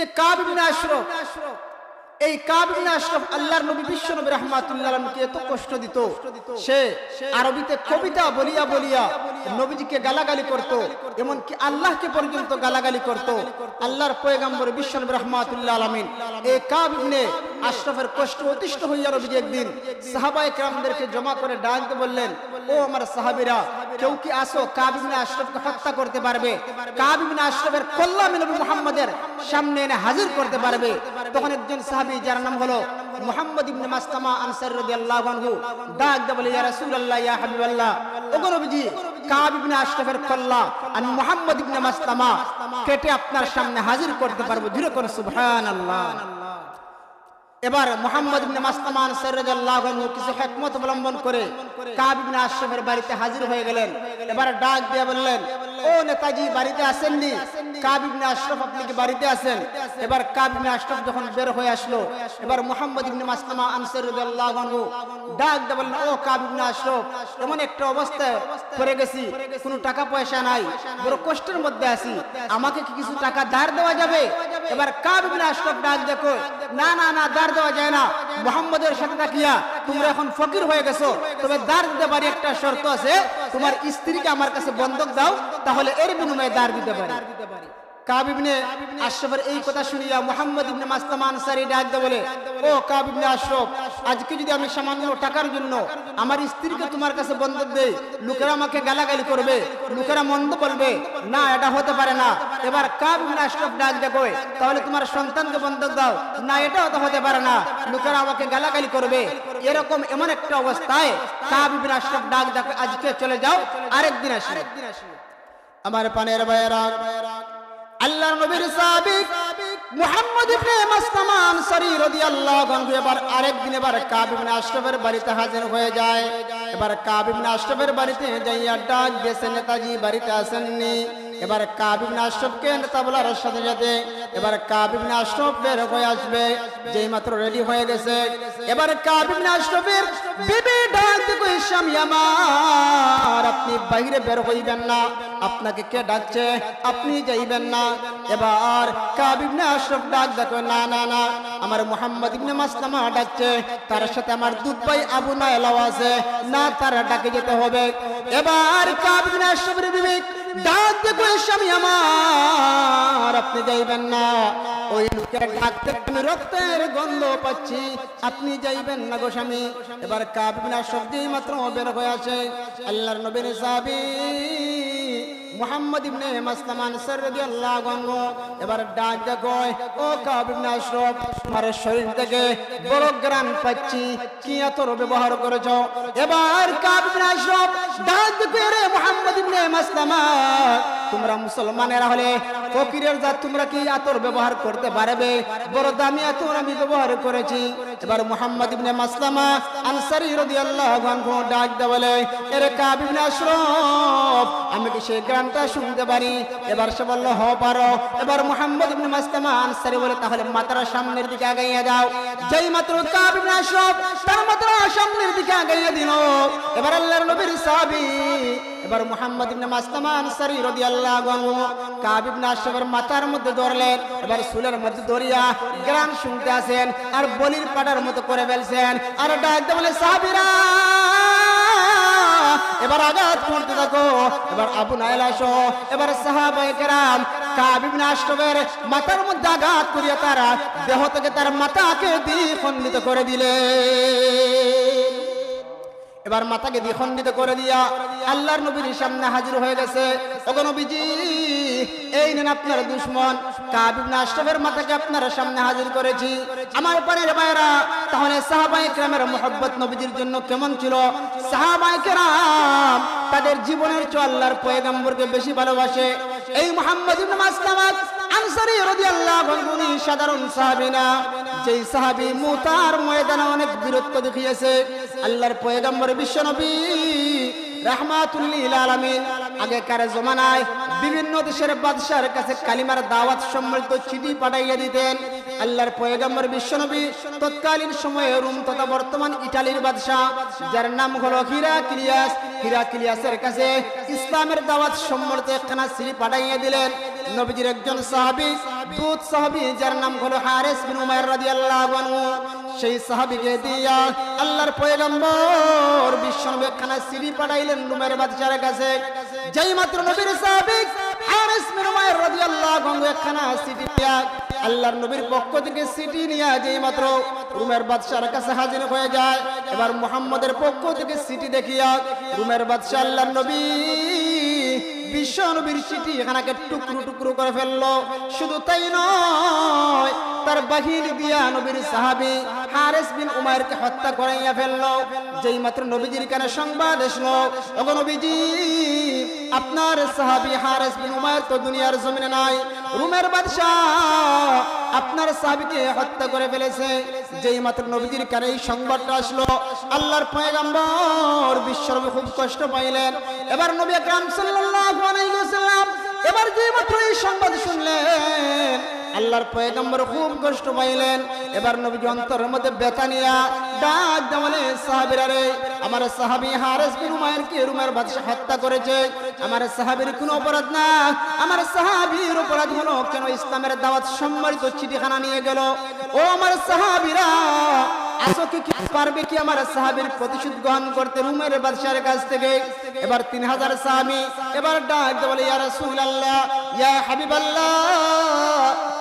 যে কাবিবিন আশরফ এই কাবিন আশরফ আল্লাহর নবী বিশ্ব নবী এত কষ্ট দিত, সে আরবিতে কবিতা বলিয়া বলিয়া নবীজিকে গালাগালি করত আল্লাহকে পর্যন্ত গালাগালি করত। আল্লাহর পয়গাম্বর বিশ্ব নবী এই কষ্ট অতিষ্ঠ হইয়া নবীজি একদিন কেরামদেরকে জমা করে ডাকতে বললেন, ও আমার সাহাবিরা, কেউ কি আসো কাবিবিন আশরফকে হত্যা করতে পারবে? কাবিবিন আশরফের কল্যাণ নবী মুহাম্মদের সামনে এনে হাজির করতে পারবে? তখন একজন সাহাবি যার নাম হলো মুহাম্মদ ইবনে মাসলামা আনসার রাদিয়াল্লাহু আনহু, ডাক দে বলে, ইয়া রাসূলুল্লাহ, ইয়া হাবিবাল্লাহ, ওগো নবীজি, কাব ইবনে আশরাফের কল্লা আর মুহাম্মদ ইবনে মাসলামা কেটে আপনার সামনে হাজির করতে পারব, ধীরে করে সুবহানাল্লাহ। এবার মোহাম্মদ ইবনে মাসলামা আনসার রাদিয়াল্লাহু আনহু কিছু হিকমত অবলম্বন করে কাব ইবনে আশরাফের বাড়িতে হাজির হয়ে গেলেন। এবার ডাক দিয়ে বললেন ও নেতাজি, বাড়িতে আসেননি। কাব ইবনে আশরাফ আপনি কি বাড়িতে আছেন? এবার কাব ইবনে আশরাফ যখন বের হয়ে আসলো, এবার মোহাম্মদ ইবনে মাসলামা আনসার রাদিয়াল্লাহু আনহু ডাক ও কাব ইবনে আশরাফ, এমন একটা পড়ে গেছি, কোনো টাকা পয়সা নাই, বড় কষ্টের মধ্যে আছি, আমাকে কি কিছু টাকা ধার দেওয়া যাবে? এবার কাব ইবনে আশরাফ ডাক দেখো না না না, ধার দেওয়া যায় না, মোহাম্মদের সাথে তাকিয়া তোমরা এখন ফকির হয়ে গেছো, তবে দাঁড় দিতে পারি একটা শর্ত আছে তোমার স্ত্রীকে আমার কাছে বন্ধক দাও তাহলে এর বিনিময়ে দাঁড় দিতে পারি। কাবিবনে আশরফের এই কথা শুনিয়া মোহাম্মদ ইবনে মাসলামা আনসারী ডাক বলে, ও কাবিবনে আশরফ, আজকে যদি আমি সামান্য টাকার জন্য আমার স্ত্রীকে তোমার কাছে বন্ধক দেই, লোকেরা আমাকে গালাগালি করবে, লোকেরা মন্দ বলবে, না, এটা হতে পারে না। এবার কাবিবনে আশরফ ডাক দেখো তাহলে তোমার সন্তানকে বন্ধক দাও। না, এটাও তো হতে পারে না। লোকেরা আমাকে গালাগালি করবে। এরকম এমন একটা অবস্থায় কাবিবনে আশরফ ডাক দেখো আজকে চলে যাও, আরেকদিন আসবে। আমার পানের ভাইয়েরা আল্লাহর নবীর সাহাবী মুহাম্মদ ইবনে মাসলামা আনসারী রাদিয়াল্লাহু আনহু এবার আরেকদিন এবার কাব ইবনে আশরাফের বাড়িতে হাজির হয়ে যায়। এবার কাব ইবনে আশরাফের বাড়িতে যাইয়া ডাক দিয়েছে, নেতাজি, বাড়িতে আসেননি। এবার কাব ইবনে আশরাফকে নেতা বলার সাথে সাথে এবার কাব ইবনে আশরাফ বের হয়ে আসবে, যেই মাত্র রেডি হয়ে গেছে। এবার কাব ইবনে আশরাফের বিবি ডাক দিয়ে স্বামী আমার, আপনি বাইরে বের হইবেন না। আপনাকে কে ডাকছে? আপনি যাইবেন না। এবার কাব ইবনে আশরাফ ডাক দেখো, না না না। আমার মুহাম্মদ ইবনে মাসলামা ডাকছে। তার সাথে আমার দুধ ভাই আবু নাইলাও আছে। না, তার ডাকে যেতে হবে। এবার কাব ইবনে আশরাফের বিবেক, ডাক দেখো স্বামী আমার, আপনি যাইবেন না। ওই লোকের ডাকতে আমি রক্তের গন্ধ পাচ্ছি। আপনি যাইবেন না গো স্বামী। এবার কাব ইবনে আশরাফ যেই মাত্র বের হয়ে আসে, আল্লাহর নবীর সাহাবী মুহাম্মদ ইবনে মাসলামা আনসার রাদিয়াল্লাহু আনহু, এবার ডাক দেখো ও কাব ইবনে আশরাফ, তোমার শরীর থেকে বড় গ্রাম পাচ্ছি, কি এতর ব্যবহার করেছ? এবার কাব ইবনে আশরাফ ডাক দেখো রে মুহাম্মদ ইবনে মাসলামা তোমরা মুসলমানেরা হলে ফকিরের জাত তোমরা কি আতর ব্যবহার করতে পারবে? বড় দামি আতর আমি ব্যবহার করেছি। এবার মুহাম্মদ ইবনে মাসলামা আনসারী রাদিয়াল্লাহু আনহু ডাক দে বলে, এর কাব ইবনে আশরাফ, আমি কি সেই গানটা শুনতে পারি? এবার সে বলল, হ, পারো। এবার মুহাম্মদ ইবনে মাসলামা আনসারী বলে, তাহলে মাতারা সামনের দিকে আগাইয়া যাও। যেই মাত্র কাব ইবনে আশরাফ তার মাতারা সামনের দিকে আগাইয়া দিল। এবার আল্লাহর নবীর সাহাবী, এবার মুহাম্মদ ইবনে মাসলামা আনসারী রাদিয়াল্লাহু আনহু কাব ইবনে আশরাফের মাথার মধ্যে ধরলেন। এবার চুলের মধ্যে ধরিয়া গান শুনতে আসেন। আর বলির পাটার মতো করে ফেলছেন। আর ডাক দিয়ে বলে, সাহাবীরা, এবার আঘাত করতে থাকো। এবার আবু নাইল আসো। এবার সাহাবায়ে কেরাম মাথার মধ্যে আঘাত করিয়া তারা দেহ থেকে তার মাথাকে দ্বিখণ্ডিত করে দিলেন এবার মাথাকে দ্বিখণ্ডিত করে দিয়া আল্লাহর নবীর সামনে হাজির হয়ে গেছে। ওগো নবীজি এই নেন আপনার দুশ্মন। কাব ইবনে আশরাফের মাথাকে আপনার সামনে হাজির করেছি। আমার পানের ভাইরা, তাহলে সাহাবায়ে কেরামের মোহব্বত নবীজির জন্য কেমন ছিল? সাহাবায়ে কেরাম তাদের জীবনের চেয়ে আল্লাহর পয়গম্বরকে বেশি ভালোবাসে। এই মুহাম্মদ ইবনে আল্লাহর পয়গম্বর বিশ্বনবী রাহমাতুল্লিল আলামিন আগেকার জমানায় বিভিন্ন দেশের বাদশার কাছে কালিমার দাওয়াত সম্মিলিত চিঠি পাঠাইয়া দিতেন। আল্লাহর পয়গম্বর বিশ্বনবী তৎকালীন সময়ে রোম তথা বর্তমান ইটালির বাদশাহ, যার নাম হলো হিরাক্লিয়াস। হিরাক্লিয়াসের কাছে ইসলামের দাওয়াত সম্মিলিত একখানা চিঠি পাঠাইয়া দিলেন। নবীজির একজন সাহাবী দুধ সাহাবী, যার নাম হলো হারিস বিন উমাইর রাদিয়াল্লাহু আনহু। সেই সাহাবীকে দিয়া আল্লাহর পয়গম্বর বিশ্বনবী একখানা সিঁড়ি পাঠাইলেন রুমের বাদশার কাছে। যেই মাত্র নবীর সাহাবিক হারিস বিন উমাইর রাদিয়াল্লাহু আনহু একখানা সিটি নিয়া আল্লাহর নবীর পক্ষ থেকে সিটি নিয়া যেই মাত্র রুমের বাদশার কাছে হাজির হয়ে যায়। এবার মুহাম্মদের পক্ষ থেকে সিটি দেখিয়া রুমের বাদশা আল্লাহর নবী বিশ্ব নবীর চিঠি এখানাকে টুকরো টুকরো করে ফেলল। শুধু তাই নয়, তার বাহিনী দিয়া নবীর সাহাবী হারেস বিন উমায়েরকে হত্যা করাইয়া ফেলল। যেই মাত্র নবীজির কানে সংবাদ এসলো, ওগো নবীজি, আপনার সাহাবি হারেস বিন উমায়ের তো দুনিয়ার জমিনে নাই রুমের বাদশাহ আপনার সাহাবীকে হত্যা করে ফেলেছে। যেই মাত্র নবীজির কানে এই সংবাদটা আসলো, আল্লাহর পয়গম্বর বিশ্বরবি খুব কষ্ট পাইলেন। এবার নবী আকরাম সাল্লাল্লাহু আলাইহি ওয়াসাল্লাম এবার যেই মাত্র এই সংবাদ শুনলেন আল্লাহর পয়গম্বর খুব কষ্ট পাইলেন। এবার নবীজি অন্তরের মধ্যে ব্যথা নিয়া ডাক দেওয়ালে সাহাবীরা রে, আমার সাহাবী হারেস বিন উমায়ের কে রুমের বাদশা হত্যা করেছে? আমার সাহাবীর কোনো অপরাধ না? আমার সাহাবীর অপরাধ হলো কেন ইসলামের দাওয়াত সম্মানিত চিঠিখানা নিয়ে গেল? ও আমার সাহাবীরা, আসো কি পারবে কি আমার সাহাবীর প্রতিশোধ গ্রহণ করতে রুমের বাদশার কাছ থেকে? এবার তিন হাজার সাহাবী এবার ডাক দিয়ে বলে, ইয়া রাসূলুল্লাহ, ইয়া হাবিবাল্লাহ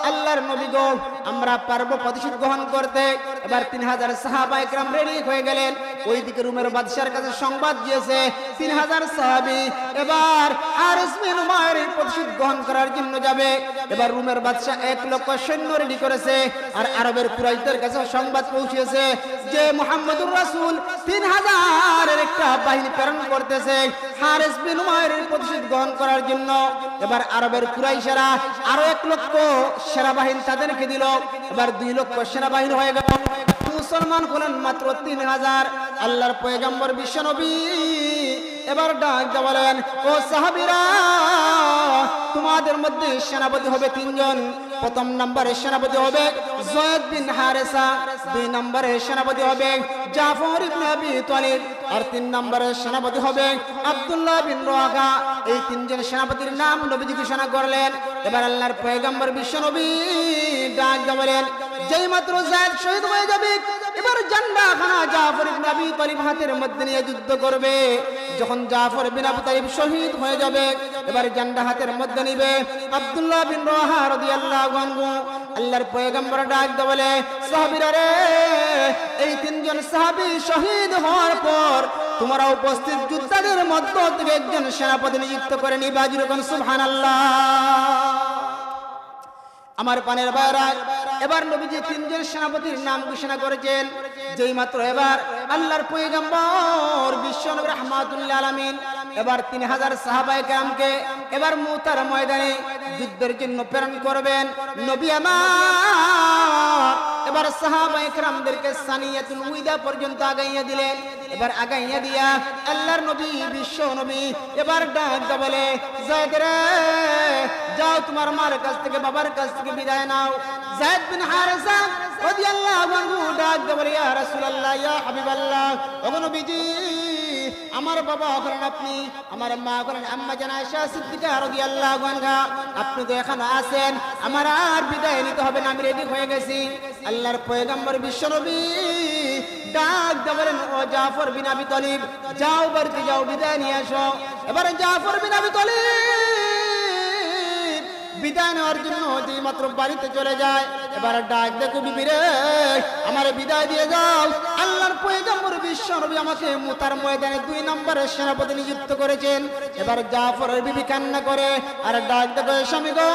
আল্লাহর নবী গো, আমরা পারব প্রতিশোধ গ্রহণ করতে। এবার তিন হাজার সাহাবা একরাম রেডি হয়ে গেলেন। ওইদিকে রুমের বাদশার কাছে সংবাদ দিয়েছে, তিন হাজার সাহাবি এবার আর প্রতিশোধ গ্রহণ করার জন্য যাবে। এবার রুমের এক লক্ষ সৈন্য রেডি করেছে, আর আরবের কুরাইদের কাছে সংবাদ পৌঁছেছে যে মোহাম্মদুর রাসূল তিন হাজারের একটা বাহিনী প্রেরণ করতেছে হারেস প্রতিশোধ গ্রহণ করার জন্য। এবার আরবের কুরাইশেরা আরও এক লক্ষ সেনাবাহিনী তাদেরকে দিল। এবার দুই লক্ষ সেনাবাহিনী হয়ে গেল। মুসলমান হলেন মাত্র তিন হাজার। আল্লাহর পয়গম্বর বিশ্বনবী এবার ডাক বলেন, ও সাহাবিরা, তোমাদের মধ্যে সেনাপতি হবে তিনজন। প্রথম নম্বরে সেনাপতি হবে জয়েদ বিন হারেসা, দুই নম্বরে সেনাপতি হবে জাফর ইবনে আবি তালিব, আর তিন নম্বরে সেনাপতি হবে আব্দুল্লাহ বিন রাহা এই তিনজন সেনাপতির নাম নবীজি ঘোষণা করলেন। এবার আল্লাহর পয়গম্বর বিশ্বনবী ডাক দিয়ে বলেন, যেই মাত্র জায়েদ শহীদ হয়ে যাবে, এবার জান্ডা খানা জাফর ইবনে আবি তালিব হাতের মধ্যে নিয়ে যুদ্ধ করবে। যখন জাফর বিন আবু তালিব শহীদ হয়ে যাবে, এবার জান্ডা হাতের মধ্যে নিবে আব্দুল্লাহ বিন রাহা রাদিয়াল্লাহু আনহু। আল্লাহর পয়গম্বর ডাক বলে, সাহাবীরা রে, এই তিনজন সাহাবী শহীদ হওয়ার পর তোমরা উপস্থিত যোদ্ধাদের মধ্য থেকে একজন সেনাপতি নিযুক্ত করে নিবা যেরকম সুবহানাল্লাহ। আমার পানের বাইরা এবার নবীজি তিনজন সেনাপতির নাম ঘোষণা করেছেন, যেই মাত্র এবার আল্লাহর পয়গম্বর বিশ্ব নবী রহমাতুল্লাহ আলামিন। এবার তিন হাজার সাহাবাই কেরামকে এবার মুতার ময়দানে যুদ্ধের জন্য প্রেরণ করবেন। নবী আমার এবার সাহাবা একরামদেরকে সানিয়াতুল উইদা পর্যন্ত আগাইয়া দিলেন। এবার আগাইয়া দিয়া আল্লাহর নবী, বিশ্ব নবী এবার ডাক বলে, জায়েদ রে, যাও তোমার মার কাছ থেকে, বাবার কাছ থেকে বিদায় নাও। জায়েদ বিন হারেসা রাদিয়াল্লাহু আনহু ডাক বলে, ইয়া রাসূলুল্লাহ, ইয়া হাবিবাল্লাহ, ওগো নবীজি, আমার বাবা হলেন আপনি, আমার মা হলেন আম্মা জান আয়েশা সিদ্দিকা রাদিয়াল্লাহু আনহা। আপনি তো এখানে আছেন, আমার আর বিদায় নিতে হবে না, আমি রেডি হয়ে গেছি। আল্লাহর পয়গম্বর বিশ্বনবী ডাক দেবেন ও জাফর বিন আবি তালিব, যাও বাড়িতে যাও, বিদায় নিয়ে আসো। এবারে জাফর বিন আবি তালিব বিদায় নেওয়ার জন্য যে মাত্র বাড়িতে চলে যায়, এবারে ডাক দেখো বিবিরে আমারে বিদায় দিয়ে যাও আল্লাহর ময়দানে দুই নম্বরের সেনাপতি নিযুক্ত করেছেন। এবার জাফরের বিবি কান্না করে, আর ডাক দেখো স্বামী গো,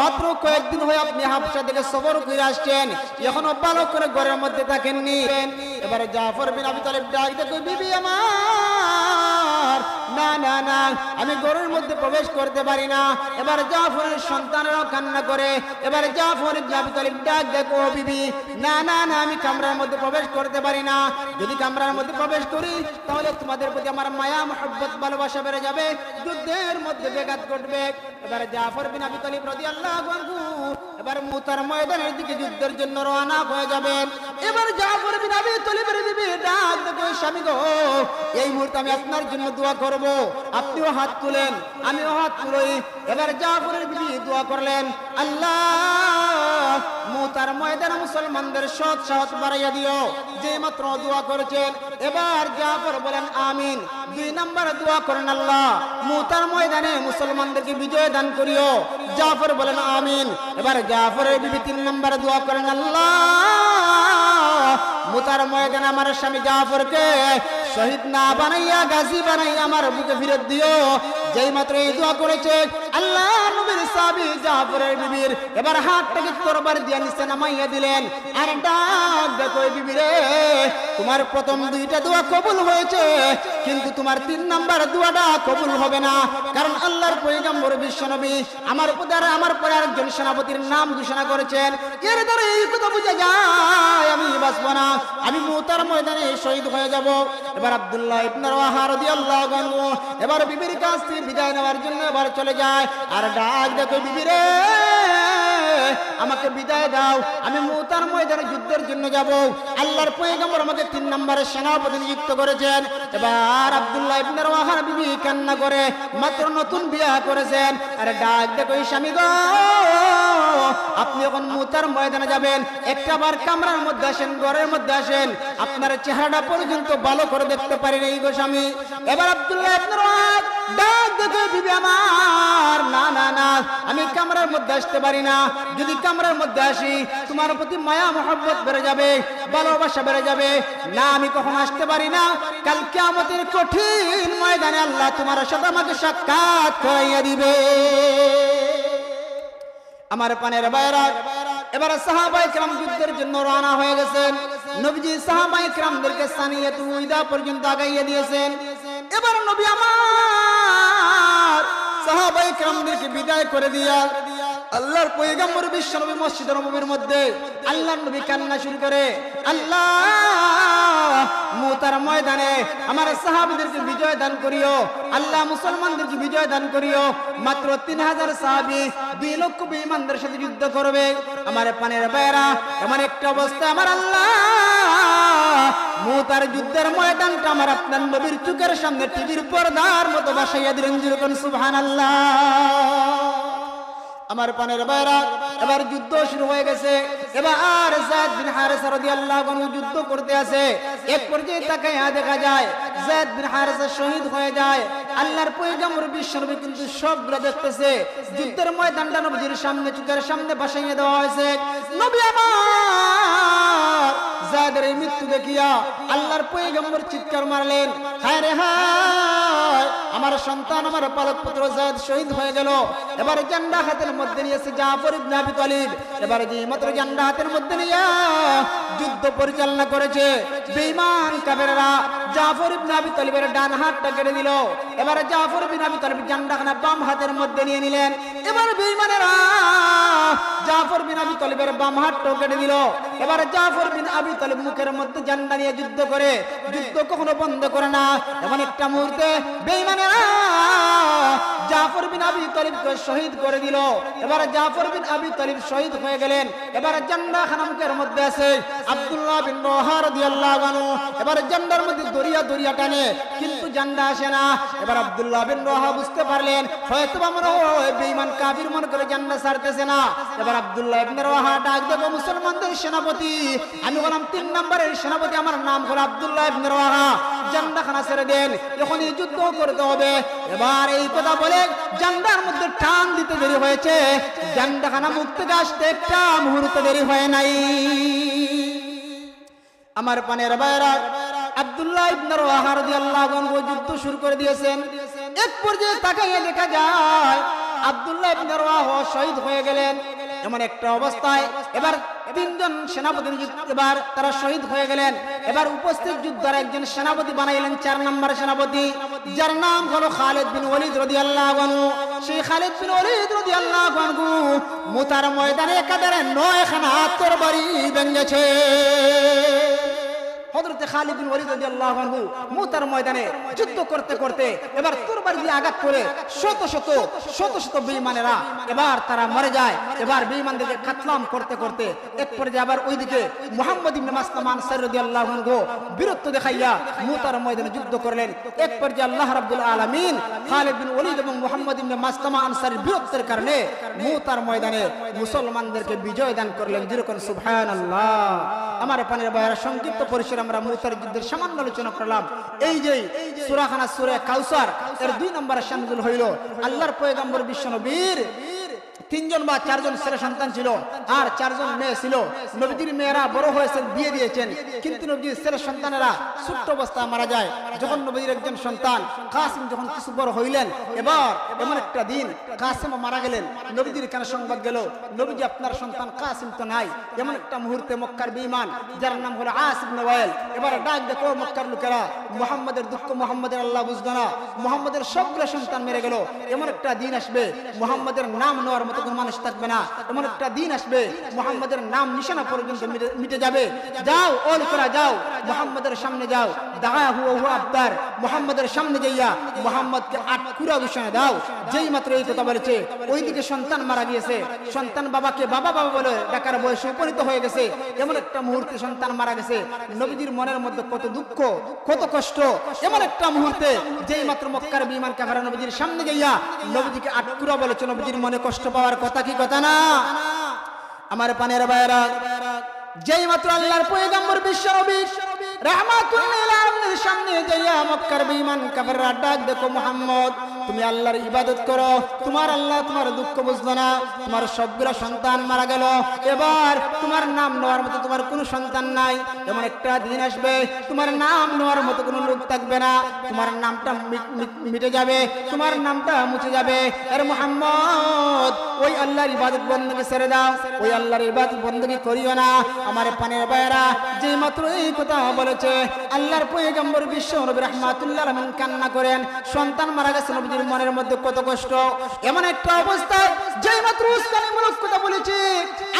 মাত্র কয়েকদিন হয়ে আপনি হাফসা থেকে সবর করে আসছেন। এখনও ভালো করে ঘরের মধ্যে থাকেননি। এবার জাফর বিন আবি তালিব ডাক দেখো বিবি আমার? না না না, আমি গরুর মধ্যে প্রবেশ করতে পারি না। এবার জাফরের সন্তানেরাও কান্না করে। এবার জাফর ইবনে আবি তালিব ডাক দেখো বিবি, না না না, আমি কামরার মধ্যে প্রবেশ করতে পারি না। যদি কামরার মধ্যে প্রবেশ করি, তাহলে তোমাদের প্রতি আমার মায়া, মহব্বত, ভালোবাসা বেড়ে যাবে। যুদ্ধের মধ্যে বেঘাত ঘটবে। এবার জাফর বিন আবি তালিব রাদিয়াল্লাহু আনহু, এবার মুতার ময়দানের দিকে যুদ্ধের জন্য রওনা হয়ে যাবেন এবার জাফর বিন আবি তলিবের বিবি ডাক দেখো, স্বামী গো, এই মুহূর্তে আমি আপনার জন্য দোয়া করব। আপনিও হাত তুলেন, আমিও হাত তুলই এবার জাফরের বিবি দোয়া করলেন, আল্লাহ মুতার ময়দানে মুসলমানদের সৎ সাহস বাড়াইয়া দিও। যে মাত্র দোয়া করেছেন, এবার জাফর বলেন, আমিন। দুই নাম্বার দোয়া করেন আল্লাহ, মুতার ময়দানে মুসলমানদেরকে বিজয় দান করিও। জাফর বলেন, আমিন। এবার জাফরের বিবি তিন নাম্বার দোয়া করেন, আল্লাহ, মুতার ময়দানে আমার স্বামী জাফরকে শহীদ না বানাইয়া গাজী বানাইয়া আমার বুকে ফিরত দিও। যেই মাত্র এই দোয়া করেছে, আল্লাহ সাহাবী জাফরের বিবির। এবার হাতটাকে তরবার দিয়ে নিচে নামাইয়া দিলেন। আর ডাক দেখো বিবিরে, তোমার প্রথম দুইটা দোয়া কবুল হয়েছে। কিন্তু তোমার তিন নাম্বার দোয়াটা কবুল হবে না। কারণ আল্লাহর পয়গম্বর বিশ্বনবী আমার পরে আমার পরে আরেকজন সেনাপতির নাম ঘোষণা করেছেন। এর দ্বারা এই কথা বোঝা যায়, আমি বাঁচবো না, আমি মুতার ময়দানে শহীদ হয়ে যাব। এবার আব্দুল্লাহ ইবনে রাওয়াহা রাদিয়াল্লাহু আনহু এবার বিবির কাছ থেকে বিদায় নেওয়ার জন্য এবার চলে যায়। আর ডাক দেখো বিবিরে আমাকে বিদায় দাও। আমি মুতার ময়দানে যুদ্ধের জন্য যাব। আল্লাহর পয়গম্বর আমাকে তিন নম্বরের সেনাপতি নিযুক্ত করেছেন। এবার আব্দুল্লাহ ইবনে রাওয়াহার বিবি কান্না করে, মাত্র নতুন বিয়ে করেছেন। আরে ডাক দেখো স্বামী গো। আপনি এখন মুতার ময়দানে যাবেন, একটা বার কামরার মধ্যে আসেন, ঘরের মধ্যে আসেন, আপনার চেহারাটা পর্যন্ত ভালো করে দেখতে পারেন এই গো স্বামী। এবার আব্দুল্লাহ আমি কামরার মধ্যে আসতে পারি না। যদি কামরার মধ্যে আসি, তোমার প্রতি মায়া, মহব্বত বেড়ে যাবে, ভালোবাসা বেড়ে যাবে। না, আমি কখন আসতে পারি না। কালকে আমাদের কঠিন ময়দানে আল্লাহ তোমার সাথে আমাকে সাক্ষাৎ করাইয়া দিবে। আমার পানের বাইরা। এবার সাহাবাই کرام যুদ্ধের জন্য রওনা হয়ে গেছেন। নবীজি সাহাবাই کرامদেরকে সানিয়াত উইদা পর্যন্ত আগাইয়ে দিয়েছেন। এবার নবী আমার সাহাবাই کرامদেরকে বিদায় করে দিয়া আল্লাহর পয়গম্বর বিশ্ব নবী মসজিদ নবীর মধ্যে আল্লাহ নবী কান্না শুরু করে, আল্লাহ মুতার ময়দানে আমার সাহাবীদেরকে বিজয় দান করিও, আল্লাহ মুসলমানদেরকে বিজয় দান করিও। মাত্র তিন হাজার সাহাবি দুই লক্ষ বেঈমানদের সাথে যুদ্ধ করবে। আমার পানের বাইরা, এমন একটা অবস্থা আমার আল্লাহ। মুতার যুদ্ধের আমার সামনে টিভির পর্দার মতো বাসাইয়া দিলেন। যেরকম সুবহান আল্লাহ আমার পানের বাইরা এবার যুদ্ধ শুরু হয়ে গেছে। এবার আনহু যুদ্ধ করতে আছে। এক পর্যায়ে তাকে দেখা যায় হয়ে দেখতেছে। যুদ্ধের ময়দানটা নবীর সামনে চুকের সামনে বাসাইয়ে দেওয়া হয়েছে। নবী আমার জায়দের এই মৃত্যু দেখিয়া আল্লাহর পৈগম্বর চিৎকার মারলেন, হায় রে হায়, আমার সন্তান, আমার পালক পুত্র জায়দ শহীদ হয়ে গেল। এবার জান্ডা হাতের মধ্যে নিয়েছে জাফর ইবনে আবি তালিব, এবার যে মাত্র জান্ডা হাতের মধ্যে নিয়ে যুদ্ধ পরিচালনা করেছে। বেঈমান কাফেররা জাফর ইবনে আবি তালিবের ডান হাতটা কেটে দিল। এবারে জাফর ইবনে আবি তালিব জান্ডাখানা বাম হাতের মধ্যে নিয়ে নিলেন। এবার বেঈমানেরা জাফর বিন আবি তালিবের বাম হাতটাও কেটে দিল। এবার জাফর বিন আবি তালিব মুখের মধ্যে জান্ডা নিয়ে যুদ্ধ করে, যুদ্ধ কখনো বন্ধ করে না। এমন একটা মুহূর্তে বেঈমানেরা জাফর বিন আবি তলিবকে শহীদ করে দিল। এবার জাফর বিন আবি তলিব শহীদ হয়ে গেলেন। এবার জান্না খানামকের মধ্যে আছে আব্দুল্লাহ বিন রোহা রাদিয়াল্লাহু আনহু। এবার জান্নার মধ্যে দরিয়া দরিয়া টানে। কিন্তু জান্ডা আসে না। এবার আব্দুল্লাহ বিন রোহা বুঝতে পারলেন হয়তো হয় বেঈমান কাফির মনে করে জান্ডা ছাড়তেছে না। এবার আব্দুল্লাহ ইবনে রোহা ডাক দেবো মুসলমানদের সেনাপতি। আমি বললাম, তিন নম্বরের সেনাপতি আমার নাম হলো আব্দুল্লাহ ইবনে রোহা। জান্ডা খানা ছেড়ে দেন এখন এই যুদ্ধ করতে হবে। এবার এই কথা বলে জান্ডার মধ্যে টান দিতে দেরি হয়েছে। জান্ডাখানা মুখ থেকে আসতে একটা মুহূর্ত দেরি হয় নাই। আমার পানের বাইরা যুদ্ধ শুরু করে দিয়েছেন। যায়, আব্দুল্লাহ শহীদ হয়ে গেলেন একটা অবস্থায়। এবার সেনাপতি এবার তারা শহীদ হয়ে গেলেন। এবার উপস্থিত যুদ্ধের একজন সেনাপতি বানাইলেন চার নম্বর সেনাপতি, যার নাম হলো খালিদ বিন ওয়ালিদ রাদিয়াল্লাহু আনহু। সেই খালিদ বিন ওয়ালিদ রাদিয়াল্লাহু আনহু মুতার ময়দানে নয় খানা তরবারি ভেঙেছে। হযরতে খালিদ বিন ওয়ালিদ আনহু মুতার ময়দানে যুদ্ধ করতে করতে এবার তরবারি দিয়ে আঘাত করে শত শত শত শত বেঈমানেরা এবার তারা মরে যায়। এবার বেঈমানদেরকে কাতলাম করতে করতে এক পর্যায়ে আবার ওইদিকে মুহাম্মদ ইবনে মাসলামা আনসারী রাদিয়াল্লাহু আনহু বীরত্ব দেখাইয়া মুতার ময়দানে যুদ্ধ করলেন। এক পর্যায়ে আল্লাহ রাব্বুল আলামিন খালিদ বিন ওয়ালিদ এবং মুহাম্মদ ইবনে মাসলামা আনসারীর বীরত্বের কারণে মুতার ময়দানে মুসলমানদেরকে বিজয় দান করলেন। যেরকম সুবহানাল্লাহ। আমার পানের বাইরে সংক্ষিপ্ত পরিসরে আমরা মুতার যুদ্ধের সামান্য আলোচনা করলাম। এই যে সুরাখানা সুরে কাউসার, এর দুই নম্বর শামিল হইল, আল্লাহর পয়গাম্বর বিশ্বনবীর তিনজন বা চারজন ছেলে সন্তান ছিল আর চারজন মেয়ে ছিল। নবীজির মেয়েরা বড় হয়েছেন, বিয়ে দিয়েছেন। কিন্তু নবীজির ছেলে সন্তানেরা ছোট্ট অবস্থায় মারা যায়। যখন নবীজির একজন সন্তান কাসিম যখন কিছু বড় হইলেন, এবার এমন একটা দিন কাসিম মারা গেলেন। নবীজির কেন সংবাদ গেল, নবীজি, আপনার সন্তান কাসিম তো নাই। এমন একটা মুহূর্তে মক্কার বিমান যার নাম হলো আসিব নওয়াল এবার ডাক দেখো মক্কার লোকেরা, মোহাম্মদের দুঃখ, মোহাম্মদের আল্লাহ বুঝতো না। মোহাম্মদের সবগুলো সন্তান মেরে গেল। এমন একটা দিন আসবে, মোহাম্মদের নাম নেওয়ার মতো কোনো মানুষ থাকবে না। এমন একটা দিন আসবে, মোহাম্মদের নাম নিশানা পর্যন্ত মিটে- যাবে। যাও ও লোকেরা যাও, মোহাম্মদের সামনে যাও। হুয়া হুয়া মোহাম্মদের সামনে যাইয়া মোহাম্মদকে দাও। যেই মাত্র এই কথা বলেছে, ওইদিকে সন্তান মারা গিয়েছে। সন্তান বাবাকে বাবা বাবা বলে ডাকার বয়সে উপনীত হয়ে গেছে। এমন একটা মুহূর্তে সন্তান মারা গেছে। নবীজির মনের মধ্যে কত দুঃখ, কত কষ্ট। এমন একটা মুহূর্তে যেই মাত্র মক্কার বিমান কাফারা নবীজির সামনে যাইয়া নবীজিকে আটকুরা বলেছে। নবীজির মনে কষ্ট পাওয়ার কথা কি কথা না? আমার পানের বাইরা যেই মাত্র আল্লাহর পয়গম্বর বিশ্ব নবী রাহমাতুল লিল আলামিনের সামনে যাইয়া মক্কার বেঈমান কাফেররা ডাক দেখো মুহাম্মদ। তুমি আল্লাহর ইবাদত করো, তোমার আল্লাহ তোমার দুঃখ বুঝলো না, তোমার সবগুলা সন্তান মারা গেল। এবার তোমার নাম নেওয়ার মতো তোমার কোনো সন্তান নাই এমন একটা দিন আসবে, তোমার নাম নেওয়ার মতো কোনো লোক থাকবে না, তোমার নামটা মিটে যাবে, তোমার নামটা মুছে যাবে। আরে মুহাম্মদ, ওই আল্লাহর ইবাদত বন্দী ছেড়ে দাও, ওই আল্লাহর ইবাদত বন্দী করিও না। আমার পানের বাইরা যে মাত্র এই কথা বলেছে, আল্লাহর পয়গম্বর বিশ্ব নবী রাহমাতুল্লাহ কান্না করেন, সন্তান মারা গেছে নবীজির মনের মধ্যে কত কষ্ট? এমন একটা অবস্থায় যে মাত্র উস্কানিমূলক কথা বলেছে,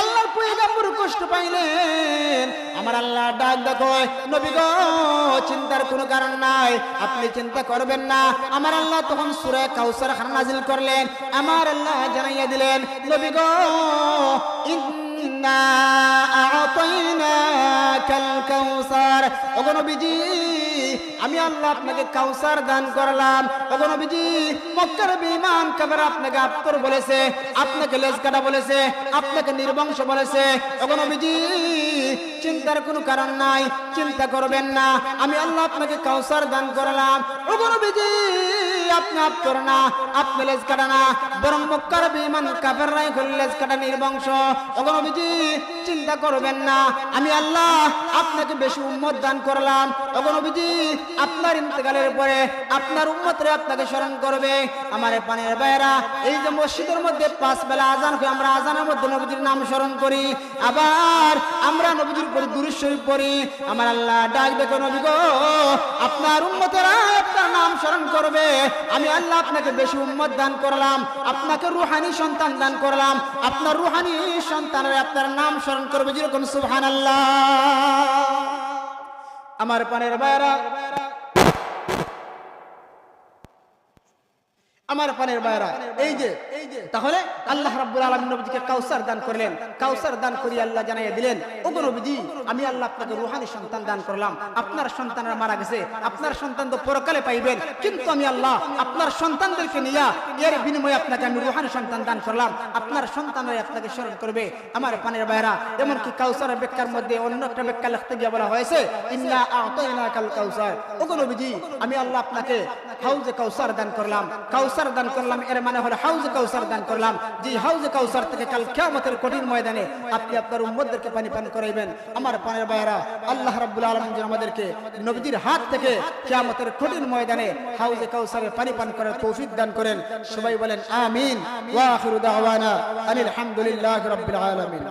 আল্লাহর পয়গম্বর কষ্ট পাইলেন। আমার আল্লাহ ডাক দেখো, নবী গো, চিন্তার কোনো কারণ নাই, আপনি চিন্তা করবেন না। আমার আল্লাহ তখন সূরা কাউসার খান নাজিল করলেন, আমার আল্লাহ জানাইয়া দিলেন, নবী গো, ইন্না আ'তাইনাকাল কাউসার। ওগো নবীজি আমি আল্লাহ আপনাকে কাউসার দান করলাম। তখন নবীজি মক্কার বিমান কাবার আপনাকে আত্মর বলেছে, আপনাকে লেজ কাটা বলেছে, আপনাকে নির্বংশ বলেছে। তখন নবীজি চিন্তার কোনো কারণ নাই, চিন্তা করবেন না, আমি আল্লাহ আপনাকে কাউসার দান করলাম। ওগো আপনি আপ্তর না, আপনি লেজ কাটা না। বরং লেজ কাটা নির্বংশ। ওগো নবীজি, চিন্তা করবেন না। আমি আল্লাহ আপনাকে বেশি দান করলাম। ওগো নবীজি, আপনার পরে আপনার আপনাকে স্মরণ করবে। আমার পানের বাইরা এই যে মসজিদের মধ্যে পাঁচ বেলা আজান হয়, আমরা আজানের মধ্যে নবীজির নাম স্মরণ করি। আবার আমরা নবীজির দুরুদ শরীফ পড়ি। আমার আল্লাহ ডাক দেখো নবী গো, আপনার উম্মতেরা আপনার নাম স্মরণ করবে। আমি আল্লাহ আপনাকে বেশি উম্মত দান করলাম, আপনাকে রুহানি সন্তান দান করলাম, আপনার রুহানি সন্তানের আপনার নাম স্মরণ করবে যেরকম সুহান আল্লাহ আমার পানের বাইরা আমার পানের বাইরা এই যে, তাহলে আল্লাহ রাব্বুল আলামিন নবীজিকে কাউসার দান করলেন। কাউসার দান করি আল্লাহ জানাইয়া দিলেন ওগো নবীজি, আমি আল্লাহ আপনাকে রুহানি সন্তান দান করলাম। আপনার সন্তানরা মারা গেছে। আপনার সন্তান তো পরকালে পাইবেন। কিন্তু আমি আল্লাহ আপনার সন্তানদেরকে নিয়া এর বিনিময়ে আপনাকে আমি রুহানি সন্তান দান করলাম। আপনার সন্তানরাই আপনাকে স্মরণ করবে, আমার পানের বাইরা এমনকি কাউসারের ব্যাখ্যার মধ্যে অন্য একটা ব্যাখ্যা লিখতে গিয়ে বলা হয়েছে, ইন্না আ'তাইনাকাল কাউসার। ওগো নবীজি, আমি আল্লাহ আপনাকে হাউজে কাউসার দান করলাম। কাউসার দান করলাম, এর মানে হলো হাউজে কাউসার দান করলাম। যে হাউজে কাউসার থেকে কাল কিয়ামতের কঠিন ময়দানে আপনি আপনার উম্মতদেরকে পানি পান করাইবেন। আমার পানের বাইরা আল্লাহ রাব্বুল আলামিন যেন আমাদেরকে নবীজির হাত থেকে কিয়ামতের কঠিন ময়দানে হাউজে কাউসারে পানি পান করার তৌফিক দান করেন। সবাই বলেন, আমিন। ওয়া আখিরু দাওয়ানা আনিল হামদুলিল্লাহি রাব্বিল আলামিন।